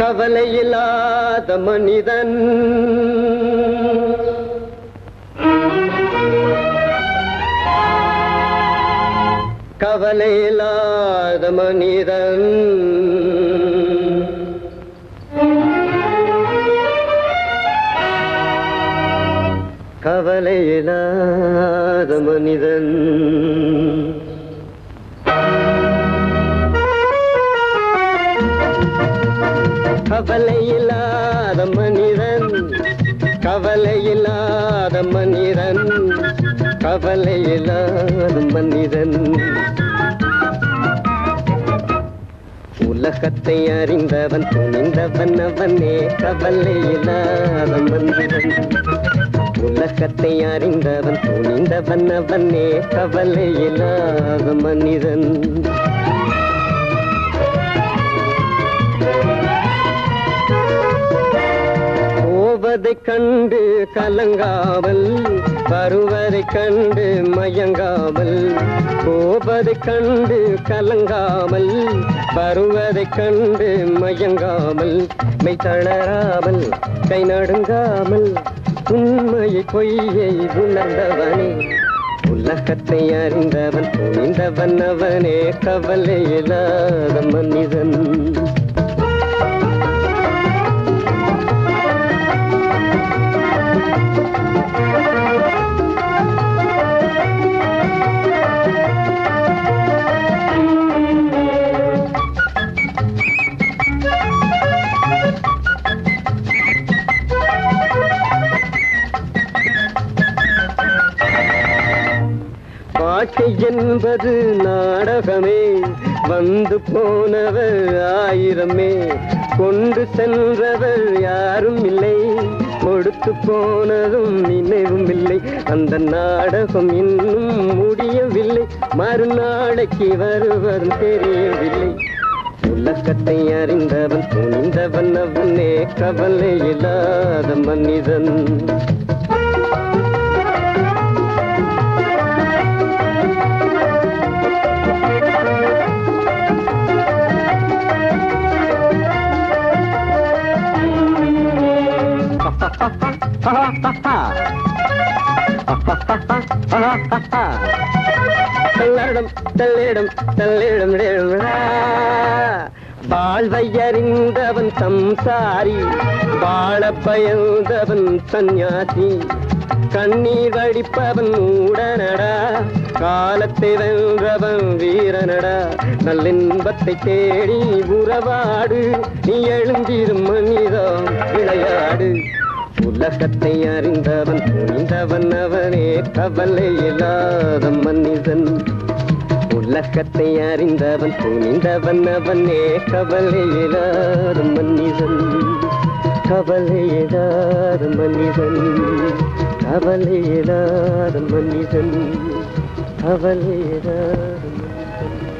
கவலையில்லாத மனிதன். கவலையில்லாத மனிதன். கவலையில்லாத மனிதன். கவலையில்லாத மனிதன் கவலையில்லாத மனிதன் கவலையில்லாத மனிதன். உலகத்தை அறிந்தவன் துணிந்தவன் அவனே கவலையில்லாத மனிதன். உலகத்தை அறிந்தவன் துணிந்தவன் அவனே கவலையில்லாத மனிதன். வருவதை கண்டு கலங்காமல் வருவதை கண்டு மயங்காமல் போவதை கண்டு கலங்காமல் வருவதை கண்டு மயங்காமல் மெய் தளராமல் கை நடுங்காமல் உண்மையை பொய்யை உணர்ந்தவனே. உலகத்தை அறிந்தவன் துணிந்தவன் அவனே கவலை இல்லாத மனிதன். வாழ்க்கை என்பது நாடகமே. வந்து போனவர் ஆயிரமே. கொண்டு சென்றவர் யாரும் இல்லை. கொடுத்து போனதும் நினைவும் இல்லை. அந்த நாடகம் இன்னும் முடியவில்லை. மறுநாளைக்கு வருவர் தெரியவில்லை. உலகத்தை அறிந்தவன் துணிந்தவன் அவனே கவலை இல்லாத மனிதன். தள்ளிடம் தள்ளிடம் தள்ளிடம் வாழ்வையறிந்தவன் சம்சாரி வாழ பயந்தவன் சந்நியாசி. கண்ணீர் வடிப்பவன் உடனடா காலத்தை வென்றவன் வீரனடா. நல்லின்பத்தை தேடி உறவாடு நீ எழுந்திருமன் உலகத்தை அறிந்தவன் துணிந்தவன் அவனே கவலை இல்லாத மனிதன். உலகத்தை அறிந்தவன் துணிந்தவன் அவனே கவலை இல்லாத மனிதன். கவலை இல்லாத மனிதன். கவலை இல்லாத மனிதன். கவலை இல்லாத